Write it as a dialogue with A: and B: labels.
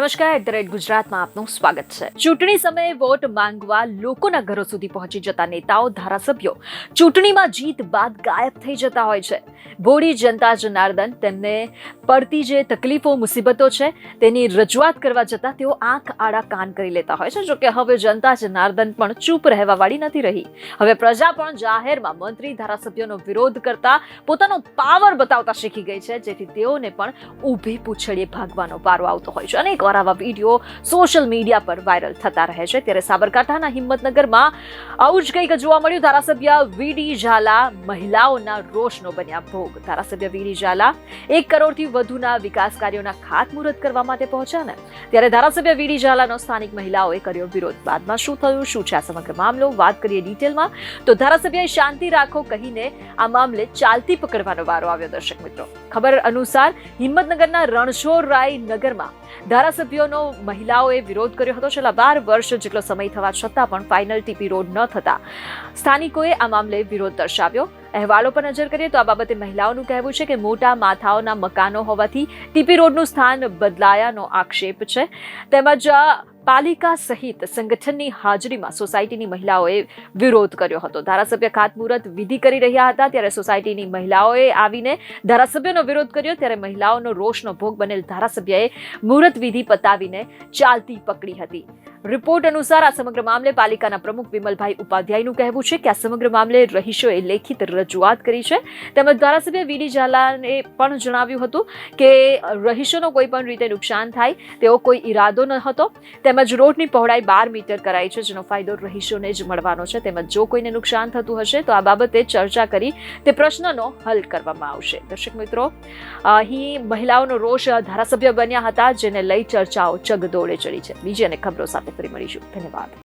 A: નમસ્કાર, at the rate ગુજરાતમાં આપનું સ્વાગત છે. ચૂંટણી સમયે વોટ માંગવા લોકોના ઘરો સુધી પહોંચી જતા નેતાઓ, ધારાસભ્યો ચૂંટણીમાં જીત બાદ ગાયબ થઈ જતા હોય છે. ભોળી જનતા જનાર્દન તેમને પડતી જે તકલીફો, મુસીબતો છે, તેની રજૂઆત કરવા જતાં તેઓ આંખ આડા કાન કરી લેતા હોય છે. જોકે હવે જનતા જનાર્દન પણ ચૂપ રહેવાવાળી નથી રહી. હવે પ્રજા પણ જાહેરમાં મંત્રી, ધારાસભ્યોનો વિરોધ કરતા પોતાનો પાવર બતાવતા શીખી ગઈ છે, જેથી તેઓને પણ ઊભી પૂછડીએ ભાગવાનો પારો આવતો હોય છે. અનેકવાર આવા વીડિયો સોશિયલ મીડિયા પર વાયરલ થતા રહે છે. ત્યારે સાબરકાંઠાના હિંમતનગરમાં આવું જ કંઈક જોવા મળ્યું. ધારાસભ્ય વીડી ઝાલા મહિલાઓના રોષનો બન્યા ભોગ. ધારાસભ્ય વીડી ઝાલા એક કરોડથી વધુના વિકાસ કાર્યોના ખાતમુહૂર્ત કરવા માટે પહોંચ્યા ને. ત્યારે ધારાસભ્ય વીડી ઝાલાનો સ્થાનિક મહિલાઓએ કર્યો વિરોધ. બાદમાં શું થયું? શું છે આ સમગ્ર મામલો? વાત કરીએ ડિટેલમાં. તો ધારાસભ્યએ શાંતિ રાખો કહીને આ મામલે ચાલતી પકડવાનો વારો આવ્યો. દર્શક મિત્રો, ખબર અનુસાર હિંમતનગરના રણછોડરાય નગરમાં ધારાસભ્યોનો મહિલાઓએ વિરોધ કર્યો હતો. છેલ્લા બાર વર્ષ જેટલો સમય થવા છતાં પણ ફાઇનલ ટીપી રોડ ન થતા સ્થાનિકોએ આ મામલે વિરોધ દર્શાવ્યો. અહેવાલો પર નજર કરીએ તો આ બાબતે મહિલાઓનું કહેવું છે કે મોટા માથાઓના મકાનો હોવાથી ટીપી રોડનું સ્થાન બદલાયાનો આક્ષેપ છે. તેમજ પાલિકા સહિત સંગઠનની હાજરીમાં સોસાયટીની મહિલાઓએ વિરોધ કર્યો હતો. ધારાસભ્ય ખાતમુહૂર્ત વિધિ કરી રહ્યા હતા ત્યારે સોસાયટીની મહિલાઓએ આવીને ધારાસભ્યનો વિરોધ કર્યો ત્યારે મહિલાઓનો રોષનો ભોગ બનેલ ધારાસભ્યએ મુહૂર્ત વિધિ પતાવીને ચાલતી પકડી હતી. રિપોર્ટ અનુસાર આ સમગ્ર મામલે પાલિકાના પ્રમુખ વિમલભાઈ ઉપાધ્યાયનું કહેવું છે કે આ સમગ્ર મામલે રહીશોએ લેખિત રજૂઆત કરી છે. તેમજ ધારાસભ્ય વીડી ઝાલાને પણ જણાવ્યું હતું કે રહીશોનો કોઈ પણ રીતે નુકસાન થાય તેવો કોઈ ઈરાદો ન હતો. તેમજ રોડની પહોળાઈ બાર મીટર કરાઈ છે, જેનો ફાયદો રહીશોને જ મળવાનો છે. તેમજ જો કોઈને નુકસાન થતું હશે, તો આ બાબતે ચર્ચા કરી તે પ્રશ્નનો હલ કરવામાં આવશે. દર્શક મિત્રો, અહીં મહિલાઓનો રોષ ધારાસભ્ય બન્યા હતા, જેને લઈ ચર્ચાઓ ચગદોડે ચડી છે. બીજી અને ખબરો સાથે ફરી મળીશું. ધન્યવાદ.